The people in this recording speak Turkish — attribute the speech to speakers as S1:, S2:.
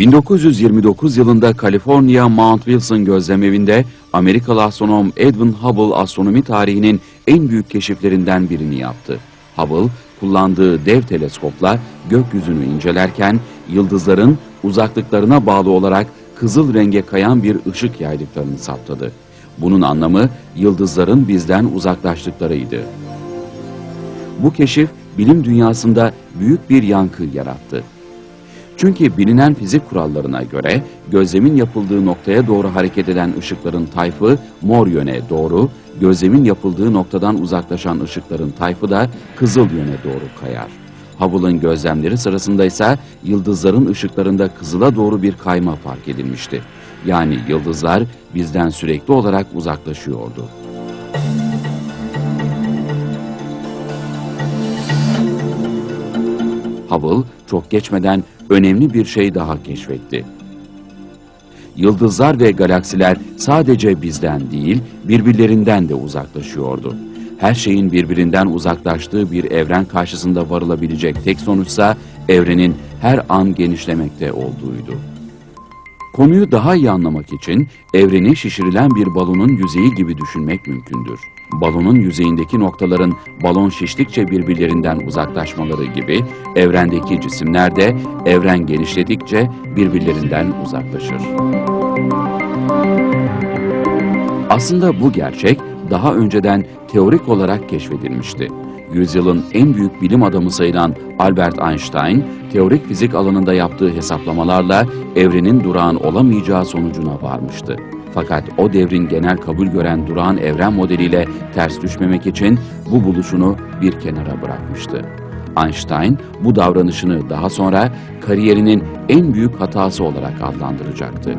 S1: 1929 yılında Kaliforniya Mount Wilson gözlemevinde Amerikalı astronom Edwin Hubble astronomi tarihinin en büyük keşiflerinden birini yaptı. Hubble, kullandığı dev teleskopla gökyüzünü incelerken yıldızların uzaklıklarına bağlı olarak kızıl renge kayan bir ışık yaydıklarını saptadı. Bunun anlamı yıldızların bizden uzaklaştıklarıydı. Bu keşif bilim dünyasında büyük bir yankı yarattı. Çünkü bilinen fizik kurallarına göre gözlemin yapıldığı noktaya doğru hareket eden ışıkların tayfı mor yöne doğru, gözlemin yapıldığı noktadan uzaklaşan ışıkların tayfı da kızıl yöne doğru kayar. Hubble'ın gözlemleri sırasında ise yıldızların ışıklarında kızıla doğru bir kayma fark edilmişti. Yani yıldızlar bizden sürekli olarak uzaklaşıyordu. Hubble çok geçmeden önemli bir şey daha keşfetti. Yıldızlar ve galaksiler sadece bizden değil, birbirlerinden de uzaklaşıyordu. Her şeyin birbirinden uzaklaştığı bir evren karşısında varılabilecek tek sonuçsa evrenin her an genişlemekte olduğuydu. Konuyu daha iyi anlamak için evreni şişirilen bir balonun yüzeyi gibi düşünmek mümkündür. Balonun yüzeyindeki noktaların balon şiştikçe birbirlerinden uzaklaşmaları gibi evrendeki cisimler de evren genişledikçe birbirlerinden uzaklaşır. Aslında bu gerçek daha önceden teorik olarak keşfedilmişti. Yüzyılın en büyük bilim adamı sayılan Albert Einstein, teorik fizik alanında yaptığı hesaplamalarla evrenin durağan olamayacağı sonucuna varmıştı. Fakat o devrin genel kabul gören durağan evren modeliyle ters düşmemek için bu buluşunu bir kenara bırakmıştı. Einstein bu davranışını daha sonra kariyerinin en büyük hatası olarak adlandıracaktı.